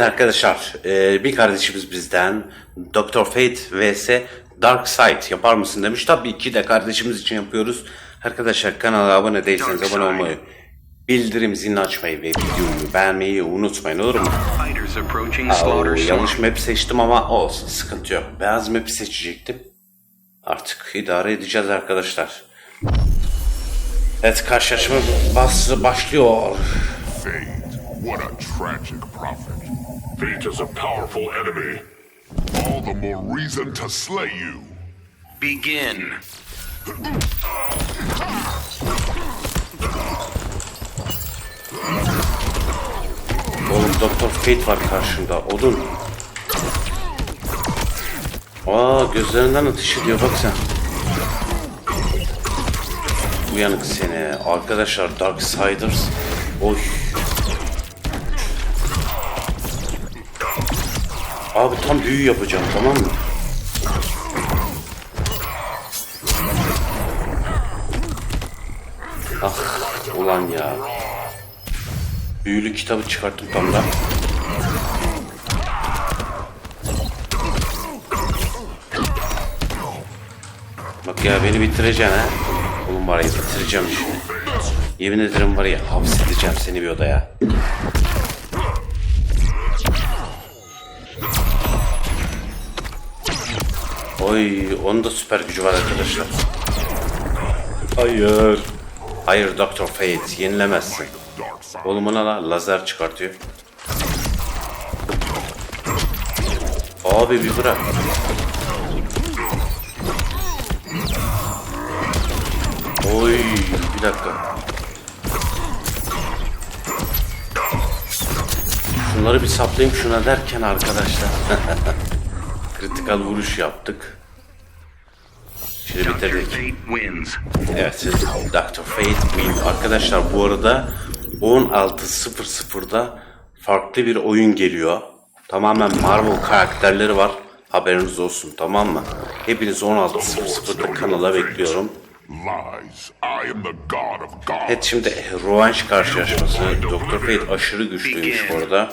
Arkadaşlar e, bir kardeşimiz bizden Dr. Fate vs Dark Side yapar mısın demiş. Tabii ki de kardeşimiz için yapıyoruz. Arkadaşlar kanala abone değilseniz abone olmayı, bildirim zilini açmayı ve videoyu beğenmeyi unutmayın olur mu? Aa, yanlış map seçtim ama olsun sıkıntı yok. Beyaz map'i seçecektim. Artık idare edeceğiz arkadaşlar. Evet karşılaşma bas başlıyor. Fate, what a tragic prophet. Fate is a powerful enemy. All the more reason to slay you. Begin. Oğlum Doktor Fate var karşında. Odun. Aa gözlerinden ateş ediyor bak sen. Uyanık seni. Arkadaşlar Darksiders. Oy. Abi tam büyü yapacağım tamam mı? Ah ulan ya. Büyülü kitabı çıkarttım tam da. Bak ya beni bitireceksin ha. Oğlum var ya bitireceğim şimdi. Yemin ederim var ya hapsedeceğim seni bir odaya. Oy onun da süper gücü var arkadaşlar. Hayır. Hayır Dr. Fate yenilemezsin. Oğlum ona la lazer çıkartıyor. Abi bir bırak. Oy bir dakika. Şunları bir saplayayım şuna derken arkadaşlar. Kritikal vuruş yaptık. Şimdi bitirdik. Evet, Dr. Fate Win. Arkadaşlar bu arada 16.00'da farklı bir oyun geliyor. Tamamen Marvel karakterleri var. Haberiniz olsun tamam mı? Hepiniz 16.00'da kanala bekliyorum. Evet şimdi Revenge karşılaşması. Dr. Fate aşırı güçlüymüş bu arada.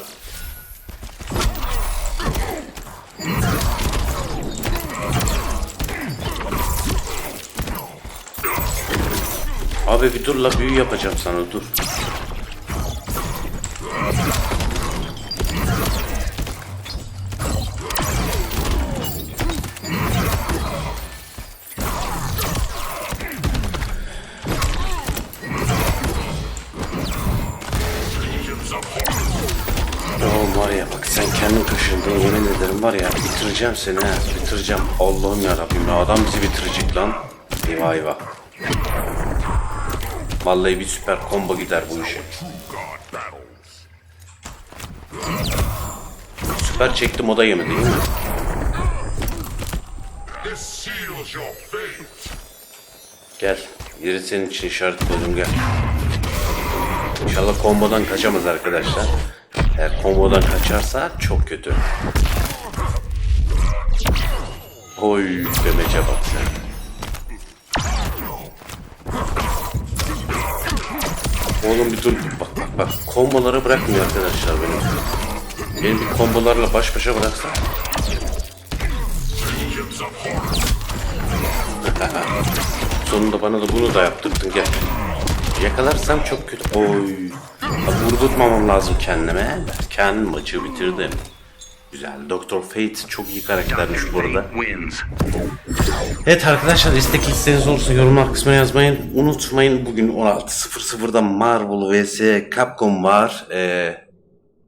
Abi bir dur la büyü yapacağım sana dur. Oğlum var ya bak sen kendin kaşındın yemin ederim var ya bitireceğim seni ha bitireceğim. Allah'ım ya Rabbim ya adam bizi bitirecek lan. Eyvah eyvah. Vallahi bir süper combo gider bu işe. Süper çektim o da yemedi. Gel. Yeri senin için işaret koydum gel. İnşallah kombodan kaçamaz arkadaşlar. Eğer kombodan kaçarsa çok kötü. Oy demece bak sen. Oğlum bir dur bak bak bak komboları bırakmıyor arkadaşlar benim. Benim bir kombolarla baş başa bıraksa. Sonunda bana da bunu da yaptırdın gel. Yakalarsam çok kötü. Oy. Vurdurtmamam lazım kendime. Kendim maçı bitirdim. Güzel. Doktor Fate çok iyi karaktermiş Dr. Evet arkadaşlar istek isteğiniz olursa yorumlar kısmına yazmayın. Unutmayın bugün 16.00'da Marvel vs Capcom var. Ee,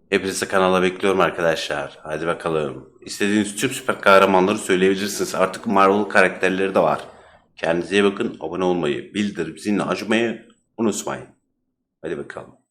hepinizi kanala bekliyorum arkadaşlar. Hadi bakalım. İstediğiniz tüm süper kahramanları söyleyebilirsiniz. Artık Marvel karakterleri de var. Kendinize iyi bakın. Abone olmayı, bildirim zilini açmayı unutmayın. Hadi bakalım.